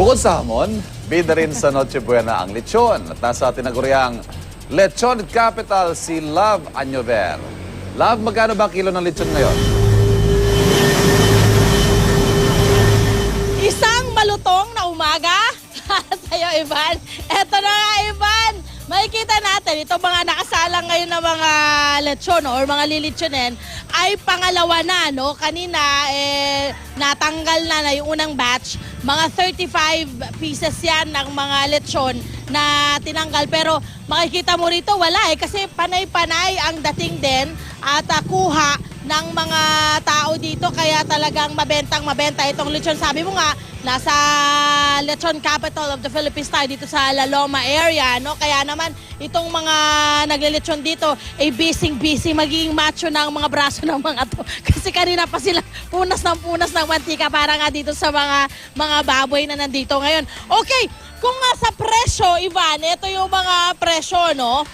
Bukod sa hamon, bida rin sa Noche Buena ang lechon at nasa tinaguriang Lechon Capital si Love Anyover. Love, magkano ba kilo ng lechon ngayon? Isang malutong na umaga sa'yo, Ivan. Eto na nga, Ivan. Makikita natin, ito mga nakasalang ngayon na mga lechon no, or mga lilitsonin ay pangalawa na. No? Kanina, eh, natanggal na na yung unang batch. Mga 35 pieces yan ng mga lechon na tinanggal. Pero makikita mo rito, wala eh. Kasi panay-panay ang dating din at ah, kuha ng mga tao dito kaya talagang mabentang mabenta itong lechon. Sabi mo nga, nasa lechon capital of the Philippines tayo dito sa La Loma area, no? Kaya naman itong mga naglilechon dito ay busy busy magiging macho ng mga braso ng mga to. Kasi kanina pa sila punas ng punas ng mantika para nga dito sa mga mga baboy na nandito ngayon. Okay, kung nga sa presyo, Ivan, ito yung mga presyo, no?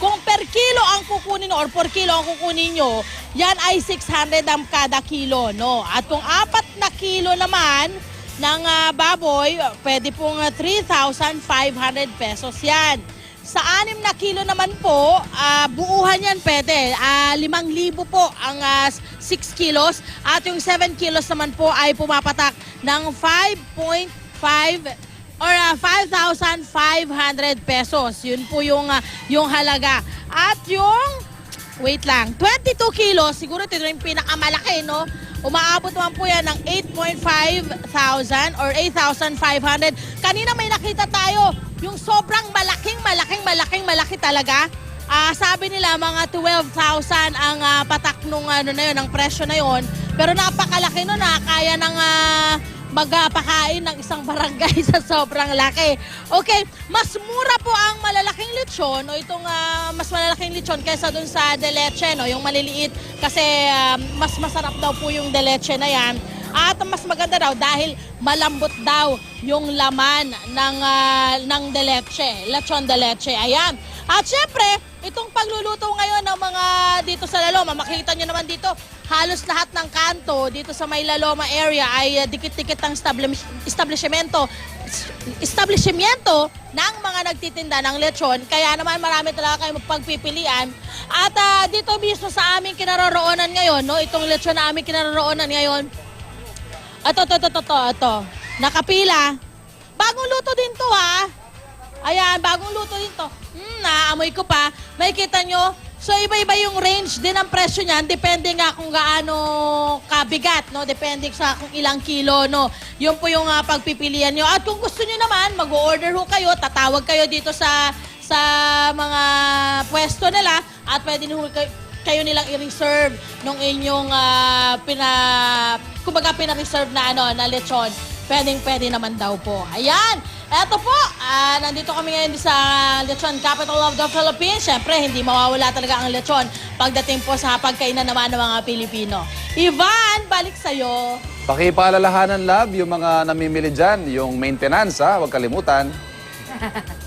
Kung per kilo ang kukunin or per kilo ang kukunin nyo, yan ay 600 ang kada kilo, no? At kung apat na kilo naman ng ah, baboy, pwede pong ah, 3,500 pesos yan. Sa anim na kilo naman po, ah, buuhan yan pwede. Ah, 5,000 po ang ah, 6 kilos. At yung 7 kilos naman po ay pumapatak ng 5.5 or ah, 5,500 pesos. Yun po yung, ah, yung halaga. At yung, wait lang, 22 kilos, siguro ito yung pinakamalaki, no? Umaabot naman po yan ng 8.5 or 8,500. Kanina may nakita tayo, yung sobrang malaking, malaking, malaking, malaki talaga. Ah, sabi nila mga 12,000 ang ah, patak nung ano na yun, ang presyo na yun. Pero napakalaki nun, na kaya ng ah, magpakain ng isang barangay sa sobrang laki. Okay, mas mura po ang malalaking lechon o itong ah, mas malalaking lechon kaysa dun sa de leche, no, yung maliliit kasi ah, mas masarap daw po yung de leche na yan. At mas maganda daw dahil malambot daw yung laman ng ah, ng de leche, lechon de leche. Ayan. At syempre, pagluluto ngayon ng mga dito sa Laloma, makikita nyo naman dito, halos lahat ng kanto dito sa may Laloma area ay uh, dikit-dikit ang establish- establishmento establishmento ng mga nagtitinda ng lechon. Kaya naman marami talaga kayo magpagpipilian. At ah, dito mismo sa aming kinaroroonan ngayon, no, itong lechon na aming kinaroroonan ngayon, ito, ito, ito, ito, ito. Nakapila. Bagong luto din to, ha? Ayan, bagong luto din to. Hmm, naamoy ko pa. May kita nyo? So, iba-iba yung range din ang presyo niyan. Depende nga kung gaano kabigat, no? Depende sa kung ilang kilo, no? Yun po yung ah, pagpipilian nyo. At kung gusto nyo naman, mag-order ho kayo, tatawag kayo dito sa sa mga pwesto nila at pwede nyo kayo, kayo nilang i-reserve nung inyong ah, pina kumbaga pina-reserve na ano na lechon. Pwedeng pwede naman daw po. Ayan. Eto po, ah, nandito kami ngayon sa Lechon Capital of the Philippines. Siyempre, hindi mawawala talaga ang lechon pagdating po sa pagkainan naman ng mga Pilipino. Ivan, balik sa'yo. Pakipaalalahanan, Love, yung mga namimili dyan, yung maintenance, ha? Huwag kalimutan.